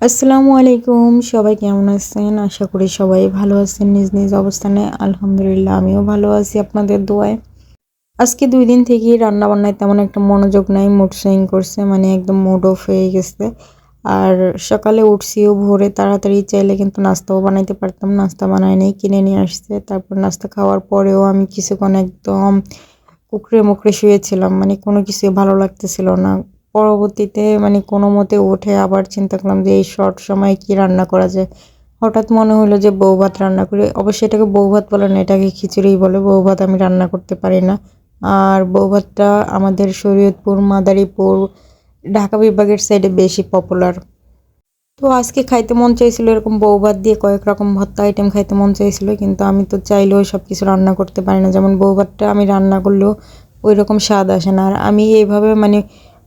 আসসালামু আলাইকুম, সবাই কেমন আছেন? আশা করি সবাই ভালো আছেন। নিজ নিজ অবস্থানে আলহামদুলিল্লাহ আমিও ভালো আছি আপনাদের দোয়ায়। আজকে দুই দিন থেকেই রান্না বান্নায় তেমন একটা মনোযোগ নাই মুড সুইং করছে মানে একদম মুড অফ হয়ে গেছে। আর সকালে উঠছিও ভোরে তাড়াতাড়ি, চাইলে কিন্তু নাস্তাও বানাইতে পারতাম। নাস্তা বানাই নেই, কিনে নিয়ে আসছে। তারপর নাস্তা খাওয়ার পরেও আমি কিছুক্ষণ একদম কুকড়ে মুকড়ে শুয়েছিলাম মানে কোনো কিছু ভালো লাগতেছিল না। পরবর্তীতে মানে কোনো মতে উঠে আবার চিন্তা করলাম যে এই শর্ট সময়ে কি রান্না করা যায়। হঠাৎ মনে হলো যে বউ ভাত রান্না করি। অবশ্যই এটাকে বউ ভাত বলে না, এটাকে খিচুড়ি বলে। বউ ভাত আমি রান্না করতে পারি না। আর বউ ভাতটা আমাদের শরীয়তপুর, মাদারীপুর, ঢাকা বিভাগের সাইডে বেশি পপুলার তো আজকে খাইতে মন চাইছিল এরকম বউ ভাত দিয়ে কয়েক রকম ভর্তা আইটেম খাইতে মন চাইছিল, কিন্তু আমি তো চাইলেও সব কিছু রান্না করতে পারি না। যেমন বউ ভাতটা আমি রান্না করলেও ওই রকম স্বাদ আসে না। আর আমি এইভাবে মানে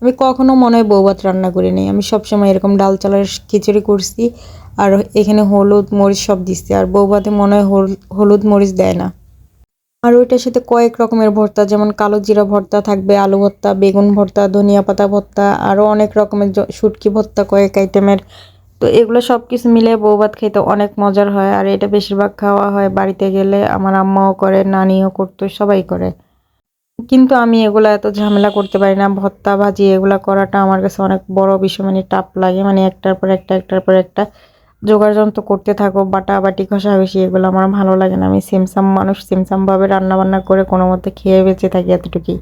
আমি কখনো মনে হয় বউ ভাত রান্না করি নি আমি সবসময় এরকম ডাল চালের খিচুড়ি করছি আর এখানে হলুদ মরিচ সব দিচ্ছি। আর বউ ভাতে মনে হয় হলুদ মরিচ দেয় না। আর ওইটার সাথে কয়েক রকমের ভর্তা, যেমন কালো জিরা ভর্তা থাকবে, আলু ভর্তা, বেগুন ভর্তা, ধনিয়া পাতা ভর্তা, আরও অনেক রকমের শুটকি ভর্তা, কয়েক আইটেমের। তো এগুলো সব কিছু মিলে বউ ভাত খেতে অনেক মজার হয়। আর এটা বেশিরভাগ খাওয়া হয় বাড়িতে গেলে। আমার আম্মাও করে, নানিও করতো, সবাই করে। কিন্তু আমি এগুলো এত ঝামেলা করতে পারি না। ভর্তা ভাজি এগুলো করাটা আমার কাছে অনেক বড় বিষয় মানে টাপ লাগে। মানে একটার পর একটা, একটার পর একটা জোগাড় যন্ত্র করতে থাকো বাটা বাটি ঘষাঘষি এগুলো আমার ভালো লাগে না। আমি সিমসাম মানুষ, সিমসামভাবে রান্নাবান্না করে কোনো মতে খেয়ে বেঁচে থাকি এতটুকুই।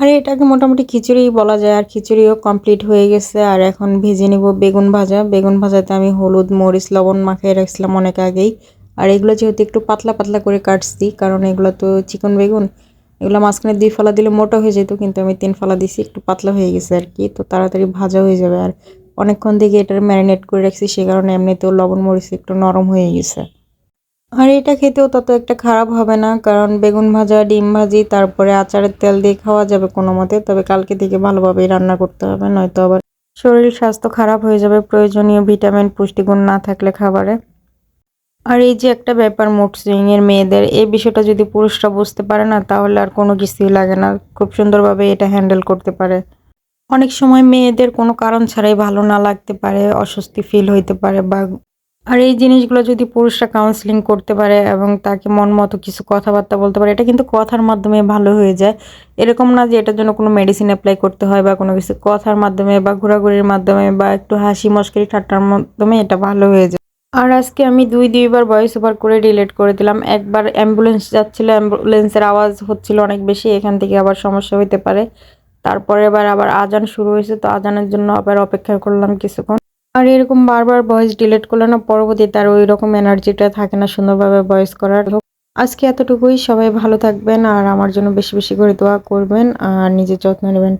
আর, এটাকে মোটামুটি খিচুড়ি বলা যায়। আর খিচুড়িও কমপ্লিট হয়ে গেছে। আর এখন ভেজে নিব বেগুন ভাজা। বেগুন ভাজাতে আমি হলুদ, মরিচ, লবণ মাখিয়ে রাখছিলাম অনেক আগেই। আর এগুলো যেহেতু একটু পাতলা পাতলা করে কাটছি, কারণ এগুলো তো চিকন বেগুন এগুলো মাঝখানে দুই ফলা দিলে মোটা হয়ে যেত, কিন্তু আমি তিন ফলা দিছি, একটু পাতলা হয়ে গেছে আর কি। তো তাড়াতাড়ি ভাজা হয়ে যাবে আর অনেকক্ষণ থেকে এটার ম্যারিনেট করে রাখছি, সে কারণে এমনিতেও লবণ মরিচ একটু নরম হয়ে গেছে। আর এটা খেতেও তত একটা খারাপ হবে না, কারণ বেগুন ভাজা, ডিম ভাজি, তারপরে আচারের তেল দিয়ে খাওয়া যাবে কোনো মতে, তবে কালকে থেকে ভালোভাবেই রান্না করতে হবে, নয়তো আবার শরীর স্বাস্থ্য খারাপ হয়ে যাবে, প্রয়োজনীয় ভিটামিন পুষ্টিগুণ না থাকলে খাবারে। আর এই যে একটা ব্যাপার মুড সুইংয়ের মেয়েদের, এই বিষয়টা যদি পুরুষরা বুঝতে পারে না, তাহলে আর কোনো কিছুই লাগে না। খুব সুন্দরভাবে এটা হ্যান্ডেল করতে পারে। অনেক সময় মেয়েদের কোনো কারণ ছাড়াই ভালো না লাগতে পারে, অস্বস্তি ফিল হইতে পারে বা আর এই জিনিসগুলো যদি পুরুষরা কাউন্সিলিং করতে পারে এবং তাকে মন মতো কিছু কথাবার্তা বলতে পারে, এটা কিন্তু কথার মাধ্যমে ভালো হয়ে যায়। এরকম না যে এটার জন্য কোনো মেডিসিন অ্যাপ্লাই করতে হয় বা কোনো কিছু কথার মাধ্যমে বা ঘোরাঘুরির মাধ্যমে বা একটু হাসি মস্করি ঠাট্টার মাধ্যমে এটা ভালো হয়ে যায়। আর আজকে আমি দুই, দুইবার ভয়েস ওভার করে ডিলেট করে দিলাম। একবার অ্যাম্বুলেন্স যাচ্ছিল অ্যাম্বুলেন্সের আওয়াজ হচ্ছিল অনেক বেশি, এখান থেকে আবার সমস্যা হইতে পারে। তারপরে এবার আবার আজান শুরু হয়েছে, তো আজানের জন্য আবার অপেক্ষা করলাম কিছুক্ষণ। আর এরকম বারবার ভয়েস ডিলেট করলে না, পরবর্তীতে আর ওই রকম এনার্জিটা থাকে না সুন্দরভাবে ভয়েস করার। আজকে এতটুকুই, সবাই ভালো থাকবেন আর আমার জন্য বেশি বেশি করে দোয়া করবেন আর নিজের যত্ন নেবেন।